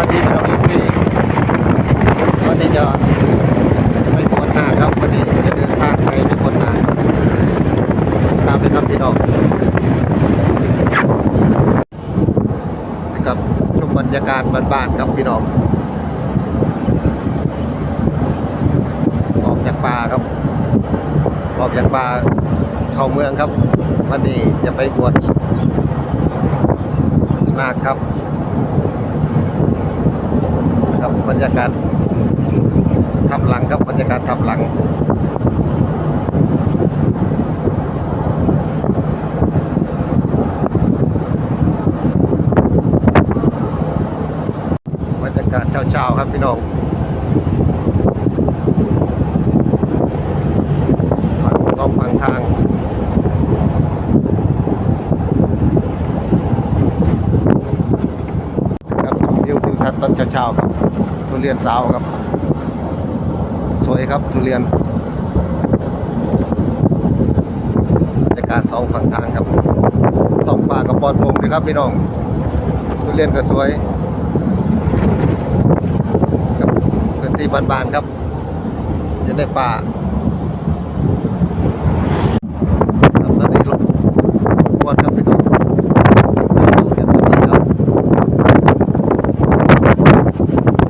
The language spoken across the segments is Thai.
วัสดีพี่น้องเอฟซีวันนี้จะไปบวชนาครับวันนี้จะเดินทางไปไปบวชนาตามไปครับพี่น้องนะครับชมบรรยากาศบ้านๆครับพี่น้องออกจากป่าครับออกจากป่าเข้าเมืองครับ วันนี้จะไปบวชนาครับ นะครับบรรยากาศทำหลังครับบรรยากาศทำหลังบรรยากาศเช้าๆครับพี่น้องฝั่งต้อมฝั่งทาง ครับชมวิว ทิวทับเช้าๆครับทุเรียนสาวครับ สวยครับทุเรียนบรรยากาศสองฝั่งทางครับท้องฟ้ากับปอดโปร่งดีครับพี่น้องทุเรียนก็สวยครับพื้นที่บานๆครับอยู่ในป่าครับตอนนี้ลงบวนครับพี่น้องติดตามดูกันตอนนี้ครับ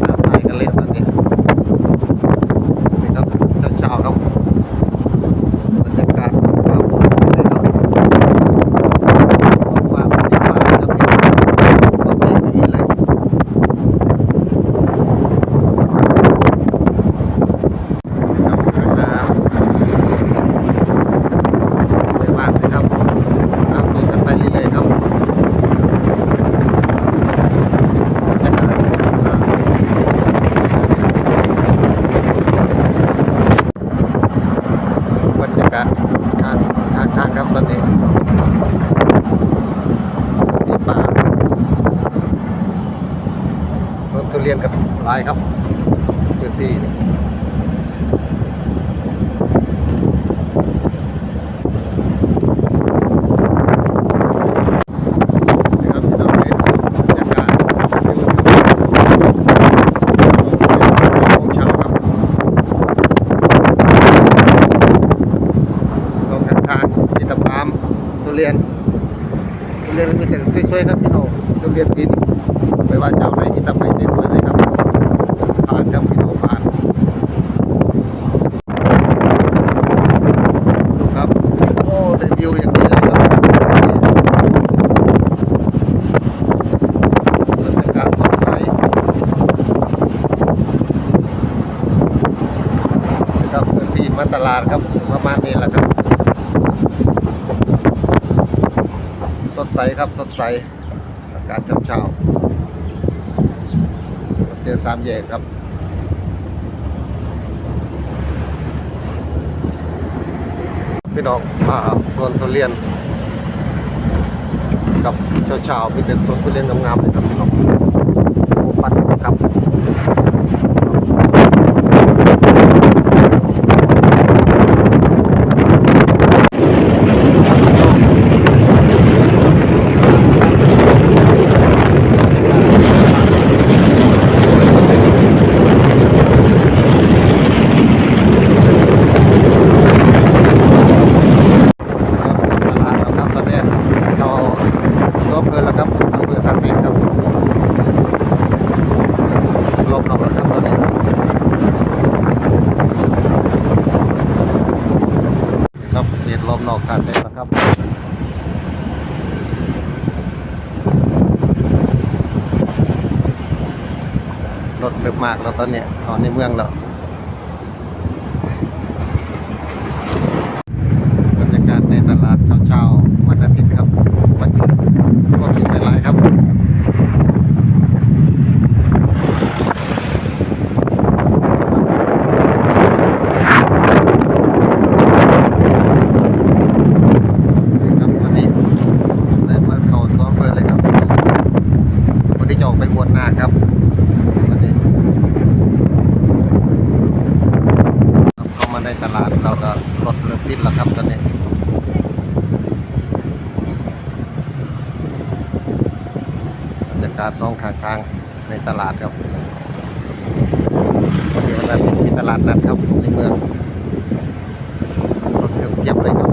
ตามไปกันเลยตอนนี้นี่ครับเช้าๆครับบรรยากาศของฟ้าฝนเลยครับท้องฟ้าเป็นสีฟ้าครับนี่ก็เป็นอย่างนี้เลยครับข้างหน้าไม่ว่างเลยครับตามตัวกันไปเรื่อยๆครับบรรยากาศอ่า บรรยากาศทางทางทางครับตอนนี้ที่ป่าสวนทุเรียน กับหลายครับพื้นที่นี่นี่ครับพี่น้องเห็นบรรยากาศอยู่โมงเช้าครับ ตรงข้างทางมีแตะปาล์มทุเรียนทุเรียนมีแต่สวยๆครับพี่น้องทุเรียนปีนไม่ว่าเจ้าไหนมีแต่ไปสวยๆเลยครับผ่านครับพี่น้องผ่านดูครับโอ้ได้วิวอย่างนี้เลยครับบรรยากาศสดใสครับพื้นที่มาตลาดครับประมาณนี้แหละครับ สดใสครับสดใสอากาศเช้าๆเจอสามแยกครับพี่น้องมาสวนทุเรียน กับเช้าๆมีเป็นสวนทุเรียนงามๆเลยครับพี่น้องปัดครับตลาดแล้วครับตอนนี้เราตัวอำเภอแล้วครับอำเภอท่าสินครับลบลงแล้วครับตอนนี้ครับ เขตลมนอกท่าสินแล้วครับรถลึกมากแล้วตอนนี้ตอนในเมืองแล้ว บรรยากาศในตลาดเช้าๆวันอาทิตย์ครับวันหยุดก็ถึงไม่หลายครับนี่ครับวันนี้ได้มาเข้าตัวอำเภอเลยครับวันนี้จะออกไปบวชนาคครับวันนี้เข้ามาในตลาดเราก็ร ถเริ่มติดแล้วครับตอนนี้บรรยากาศสองข้างทางในตลาดครับวันนี้วันอาทิตย์มีตลาดนัดครับในเมืองรถเพียบเลยครับ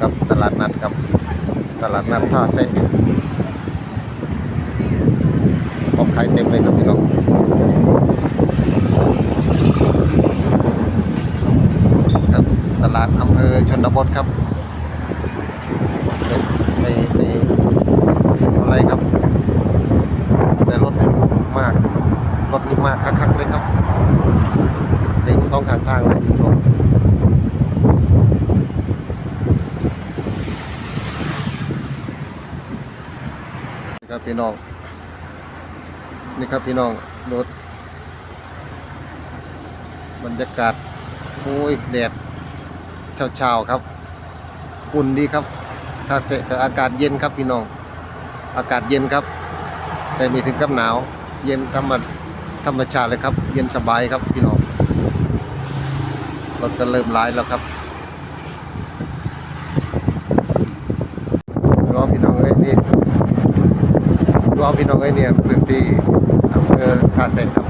ครับตลาดนัดครับ ตลาดนัดท่าเสะของขายเต็มเลยครับพี่น้องครับต ลาดอำเภอชนบทครับในในอะไรครับ แต่รถนี่มากรถนี่มากคักๆเลยครับเต็มสองข้างทางเลยรถนี่ครับพี่น้องนี่ครับพี่น้องรถบรรยากาศโอ้ยแดด เช้าๆครับ อุ่นดีครับ ถ้าเสะก็อากาศเย็นครับพี่น้อง อากาศเย็นครับ แต่มีถึงกับหนาว เย็นธรรมธรรมชาติเลยครับ เย็นสบายครับพี่น้องรถก็เริ่มร้ายแล้วครับรอพี่น้องเอ้นี่รวมพี่น้องไอ้เนี่ยพื้นที่อำเภอท่าแซะครับ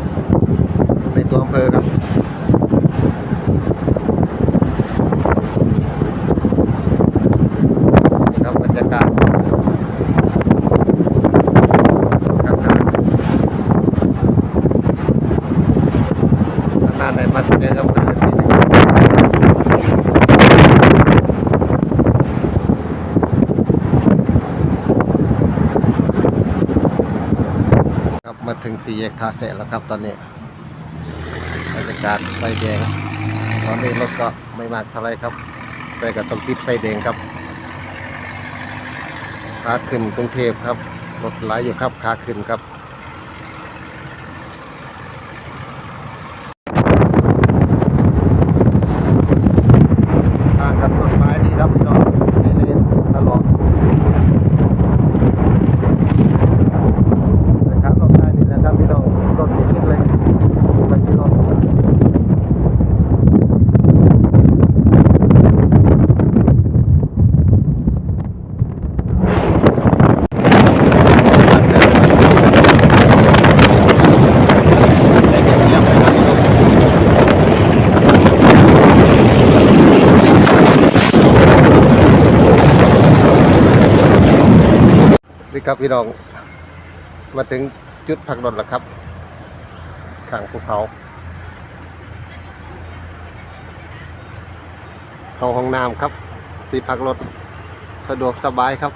ในตัวอำเภอครับนี่ครับบรรยากาศข้างหน้าข้างหน้าในมาเจอกับพื้นที่หนึงครับครับมาถึง สี่แยกท่าแสะแล้วครับตอนนี้บรรยากาศไฟแดง ตอนนี้รถก็ไม่มากเท่าไรครับ แต่ก็ต้องติดไฟแดงครับขาขึ้นกรุงเทพครับรถไหลอยู่ครับขาขึ้นครับ ทางกันต้นไม้ดีครับพี่น้องในเลนตลอดนะครับรถได้นี่แหละครับพี่น้องรถติดนิดเลยไปที่รถใจเย็นๆนะครับพี่น้อง นี่ ครับพี่น้อง มาถึงจุดพักรถแล้วครับ ข้างภูเขา เข้าห้องน้ำครับ ที่พักรถสะดวกสบายครับ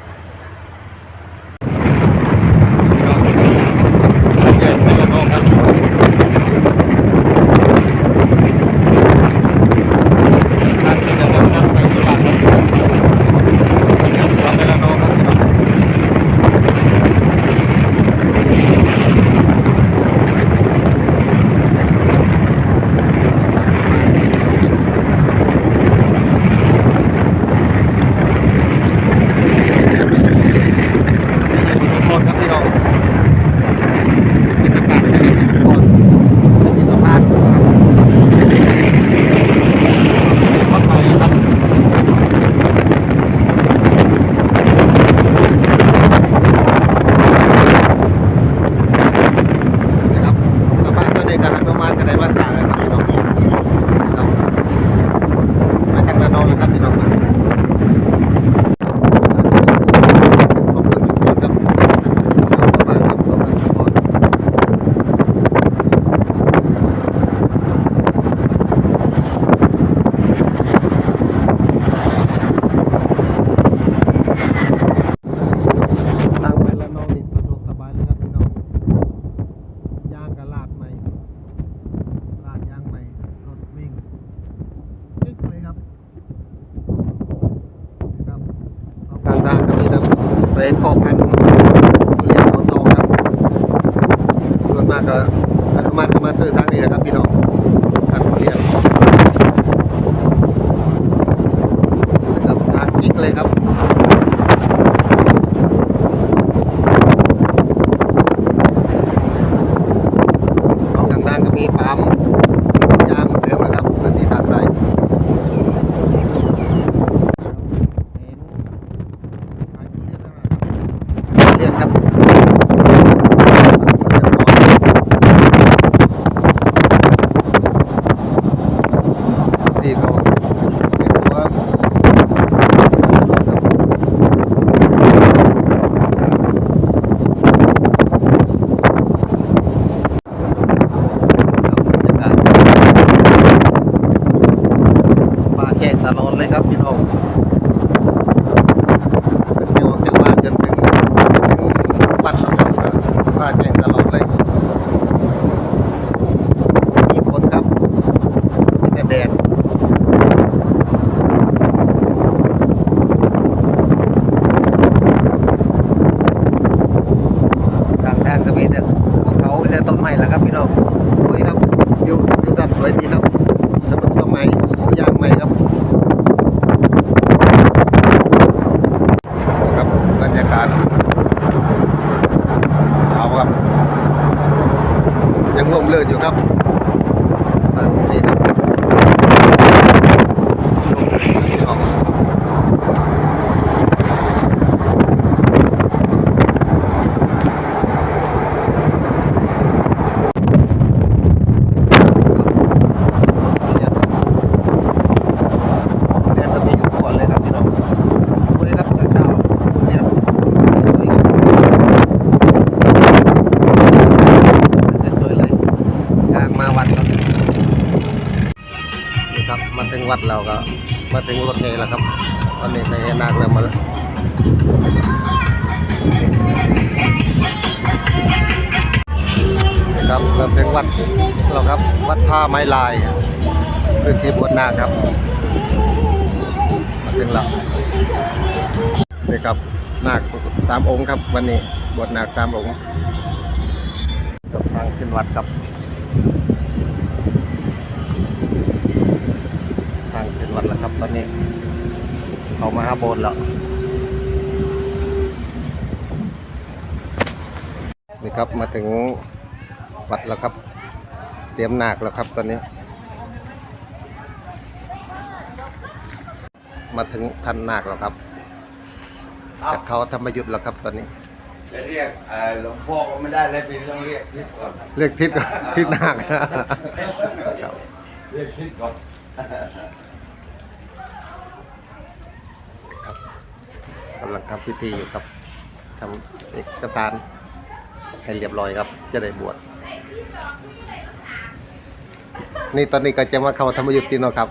การเขาครับ ยังลมเลื่อนอยู่ครับฝั่งนี้ครับลมออกเรียนเรียนก็มีอยู่ทุกวันเลยครับพี่น้อง สวยครับเช้าๆเรียนสวยครับสวยเลยทางมาวัดครับนี่ครับมาถึงวัดเราก็มา ถึงรถเฮแล้วครับ ตอนนี้ในนาคเริ่มมาแล้วนี่ครับเริ่มถึงวัดเราครับ วัดท่าไม้ลาย พื้นที่บวชนาคครับมาถึงแล้วนี่ครับนาคสามองค์ครับวันนี้บวชนาคสามองค์กับทางขึ้นวัดครับ ทางขึ้นวัดแล้วครับ ตอนนี้เขามาหาโบสถ์แล้วนี่ครับมาถึงวัดแล้วครับ เตรียมนาคแล้วครับตอนนี้ มาถึงท่านนาคแล้วครับจากเขาธรรมยุทธ์แล้วครับตอนนี้จะเรียกเอ่อหลวงพ่อก็ไม่ได้แล้วสิต้องเรียกทิศก่อนเรียกทิศก่อนทิศนาคครับเรียกทิศก่อน ครับ กำลังทำพิธีอยู่ครับทำเอกสารให้เรียบร้อยครับ จะได้บวชนี่ตอนนี้ก็จะมาเข้าธรรมยุทธ์ที่เนาะครับ